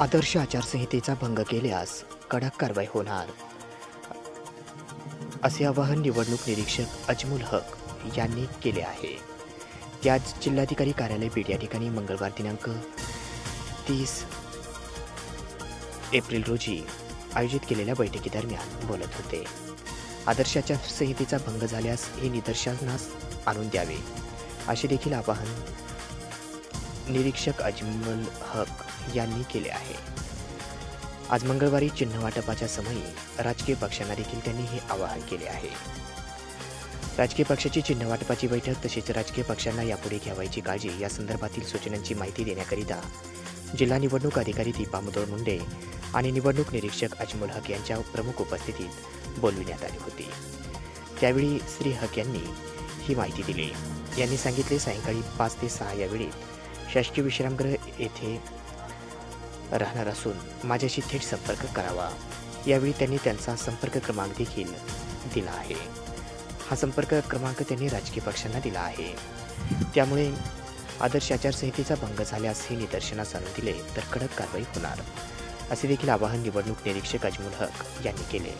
आदर्श आचारसंहितेचा भंग केल्यास कडक कारवाई होणार. असे आवाहन निवडणूक निरीक्षक अजमुल हक यांनी केले आहे. त्याच जिल्हाधिकारी कार्यालय बीड या ठिकाणी मंगळवार दिनांक तीस एप्रिल रोजी आयोजित केलेल्या बैठकीदरम्यान बोलत होते. आदर्श आचारसंहितेचा भंग झाल्यास हे निदर्शनास आणून द्यावे असे देखील आवाहन निरीक्षक अजमल हक यांनी केले आहे. आज मंगळवारी चिन्ह वाटपाच्या समयी राजकीय पक्षांना देखील त्यांनी हे आवाहन केले आहे. राजकीय पक्षाची चिन्ह वाटपाची बैठक तसेच राजकीय पक्षांना यापुढे घ्यावायची काळजी या संदर्भातील सूचनांची माहिती देण्याकरिता जिल्हा निवडणूक अधिकारी दीपा मुदोळ मुंडे आणि निवडणूक निरीक्षक अजमल हक यांच्या प्रमुख उपस्थितीत बोलविण्यात आली होती. त्यावेळी श्री हक यांनी ही माहिती दिली. यांनी सांगितले सायंकाळी पाच ते सहा या वेळेत शासकीय विश्रामगृह येथे राहणार असून माझ्याशी थेट संपर्क करावा. यावेळी त्यांनी त्यांचा संपर्क क्रमांक देखील दिला आहे. हा संपर्क क्रमांक त्यांनी राजकीय पक्षांना दिला आहे. त्यामुळे आदर्श आचारसंहितेचा भंग झाल्यास हे निदर्शनास आणून दिले तर कडक कारवाई होणार असे देखील आवाहन निवडणूक निरीक्षक अजमुल हक यांनी केले.